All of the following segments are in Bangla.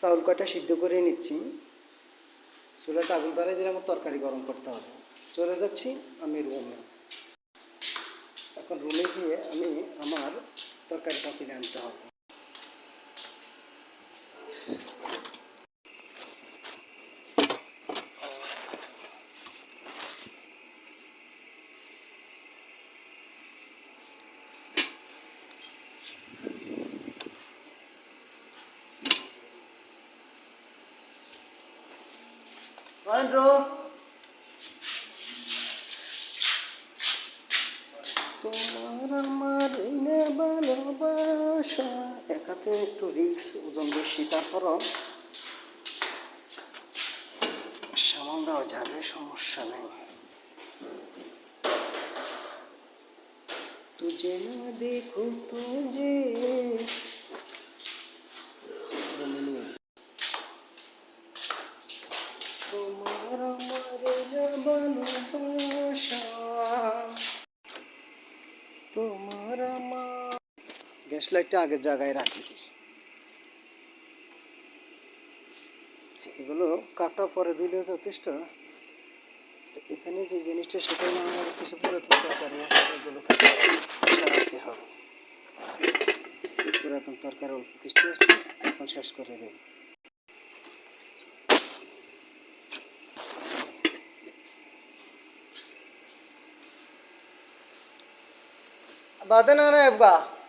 চাউল কয়টা সিদ্ধ করে নিচ্ছি? চুলাটা আগুন ধরে দিলে আমার তরকারি গরম করতে হবে। চলে যাচ্ছি আমি রুমে। এখন রুমে গিয়ে আমি আমার তরকারি পাতিলে আনতে হবে। মহেন্দ্র তোমার আমার না ভালোবাসা, একাতে একটু রিক্স ওজন বেশি, তারপরও সামাল যাবে, সমস্যা নেই। তুঝে না দেখো তুঝে তোমার আমার এই না ভালোবাসা তোমার গ্যাস লাইটটা আগের জায়গায় রাখি। এগুলো কাটা পরে দিলে যথেষ্ট। এখানে যে জিনিসটা সেটা আমার কিছু তরকারি এগুলো রাখতে হবে। পুরাতন তরকারি অল্প কিছু এখন শেষ করে बाधन रहा है आपका।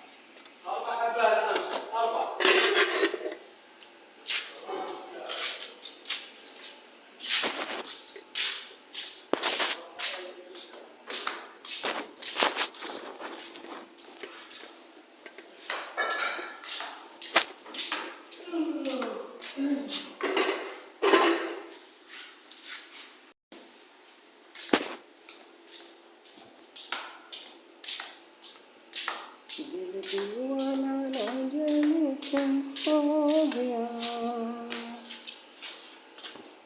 दिल दीवाना ना जाने क्या हो गया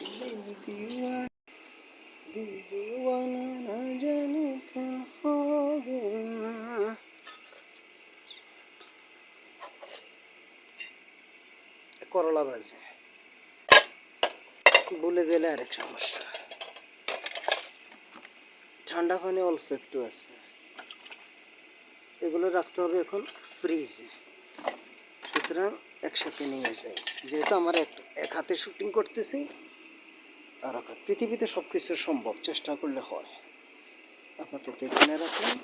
दिल दीवाना दिल दीवाना ना जाने क्या हो गया করলা ভাজি ভুলে গেলে আরেক সমস্যা ঠান্ডা পানি অল্প একটু আছে এগুলো রাখতে হবে এখন ফ্রিজে সুতরাং একসাথে নিয়ে যাই। যেহেতু আমার এক এক হাতে শুটিং করতেছি, আর এক পৃথিবীতে সব কিছু সম্ভব, চেষ্টা করলে হয়। আপাতত এখানে রাখলাম।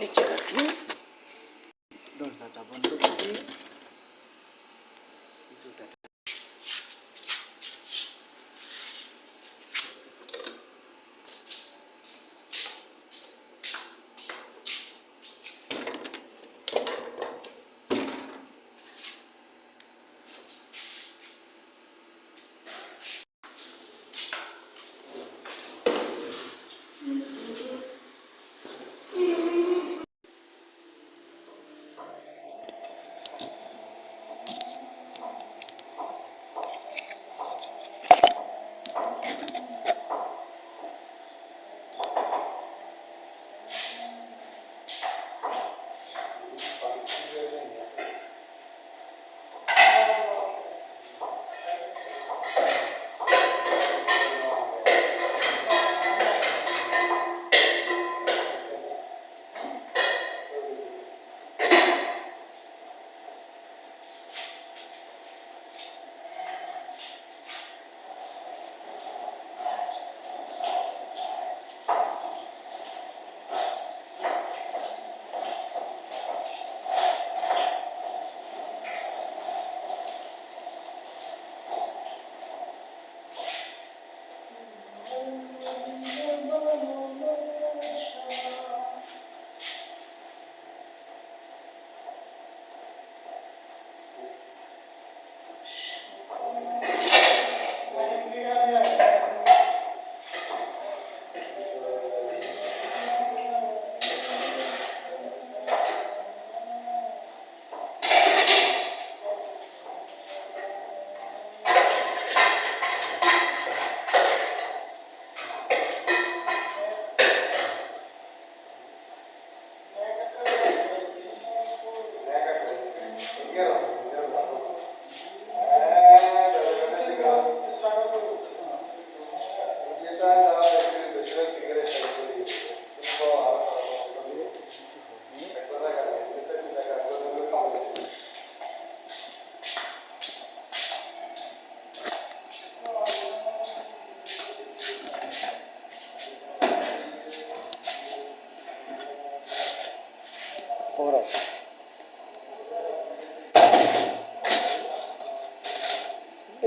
নিচে রাখি। দরজাটা বন্ধ করি।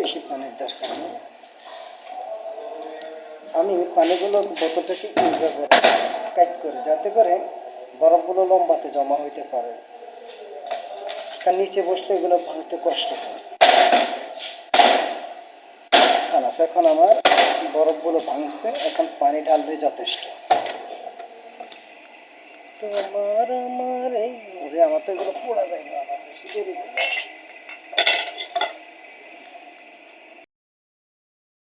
বেশি পানির দরকার নেই। আমি পানিগুলো বোতলটাকে এইভাবে কাইট করি, যাতে করে বরফগুলো লম্বাতে জমা হইতে পারে। কারণ নিচে বসলে এগুলো ভাঙতে কষ্ট হয়। খালাস এখন আমার, বরফগুলো ভাঙছে, এখন পানি ঢালবে যথেষ্ট। তোমার আমার এই আমার তো এগুলো পোড়া যায় না, আমার বেশি দেরি।